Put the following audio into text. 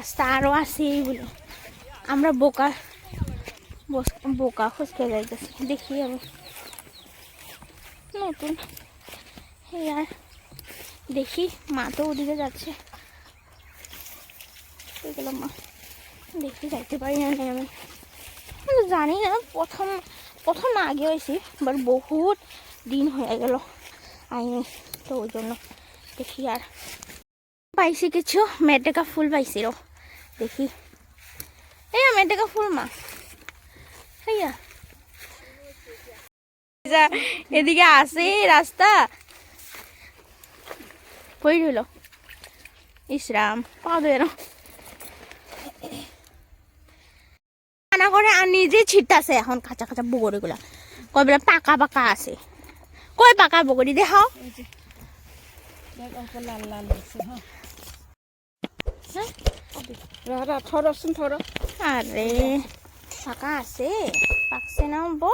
রাস্তা আরও আছে এইগুলো আমরা বোকা বোকা খুঁজতে যাইতেছি। দেখি আমি। নতুন। আর দেখি, মা তো ওদিকে যাচ্ছে। মা। দেখি, যাইতে পারি না আমি। জানি না, প্রথম প্রথম আগে হয়েছি বাট বহুত দিন হয়ে গেল আইনি। তো ওই জন্য দেখি আর। পাইছি কিছু মেটেকা ফুল পাইছি, রো। দেখি। এই মেটেকা ফুল মা হেয়া যা, এদিকে আসে রাস্তা। কই রইল? ইসরাম পা দেয় না রান্না করে আর নিজে ছিটাছে এখন কাঁচা কাঁচা বগরিগুলা। কই বেলা পাকা পাকা আছে। কই পাকা বগরি দেখাও। দেখ অল্প লাল লাল হয়েছে হ্যাঁ রাহা থরসুন থর আরে পাকা আছে পাকছে না বো